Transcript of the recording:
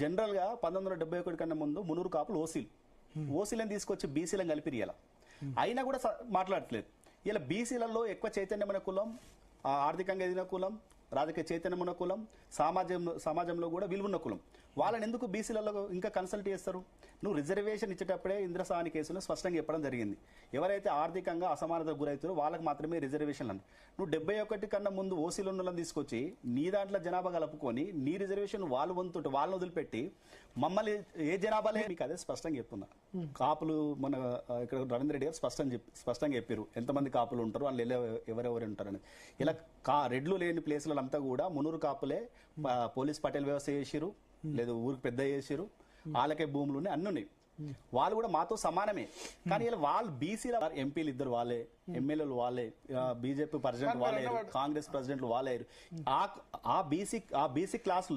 జనరల్గా పంతొమ్మిది వందల డెబ్బై ఒకటి కన్నా ముందు మునూరు కాపులు ఓసీలు. ఓసీలను తీసుకొచ్చి బీసీలను కలిపి ఇలా అయినా కూడా మాట్లాడట్లేదు. ఇలా బీసీలలో ఎక్కువ చైతన్యమైన కులం ఆర్థికంగా ఎదిగిన కులం రాజకీయ చైతన్యమైన కులం సమాజం సమాజంలో కూడా విలువన్న కులం. వాళ్ళని ఎందుకు బీసీలలో ఇంకా కన్సల్ట్ చేస్తారు? నువ్వు రిజర్వేషన్ ఇచ్చేటప్పుడే ఇంద్రసాని కేసును స్పష్టంగా చెప్పడం జరిగింది. ఎవరైతే ఆర్థికంగా అసమానతకు గురవుతారో వాళ్ళకి మాత్రమే రిజర్వేషన్ అన్నారు నువ్వు డెబ్బై ఒకటి కన్నా ముందు ఓసీలు ఉన్న తీసుకొచ్చి నీ దాంట్లో జనాభా కలుపుకొని నీ రిజర్వేషన్ వాళ్ళు వంతుంటే వాళ్ళని వదిలిపెట్టి మమ్మల్ని ఏ జనాభాలే మీకు అదే స్పష్టంగా చెప్తున్నా. కాపులు మన ఇక్కడ రవీంద్ర రెడ్డి గారు స్పష్టం చెప్పి స్పష్టంగా చెప్పారు. ఎంతమంది కాపులు ఉంటారు? వాళ్ళు ఎవరెవరు ఉంటారని. ఇలా కా రెడ్లు లేని ప్లేస్లలో అంతా కూడా మునూరు కాపులే పోలీస్ పటేల్ వ్యవస్థ చేసిరు లేదు ఊరికి పెద్ద చేసిరు వాళ్ళకే భూములు ఉన్నాయి అన్ని ఉన్నాయి. వాళ్ళు కూడా మాతో సమానమే. కానీ ఇలా వాళ్ళు బీసీల ఎంపీలు ఇద్దరు వాళ్ళే ఎమ్మెల్యేలు వాళ్ళే బీజేపీ ప్రెసిడెంట్ వాళ్ళే కాంగ్రెస్ ప్రెసిడెంట్లు వాళ్ళే. ఆ ఆ బీసీ ఆ బీసీ క్లాస్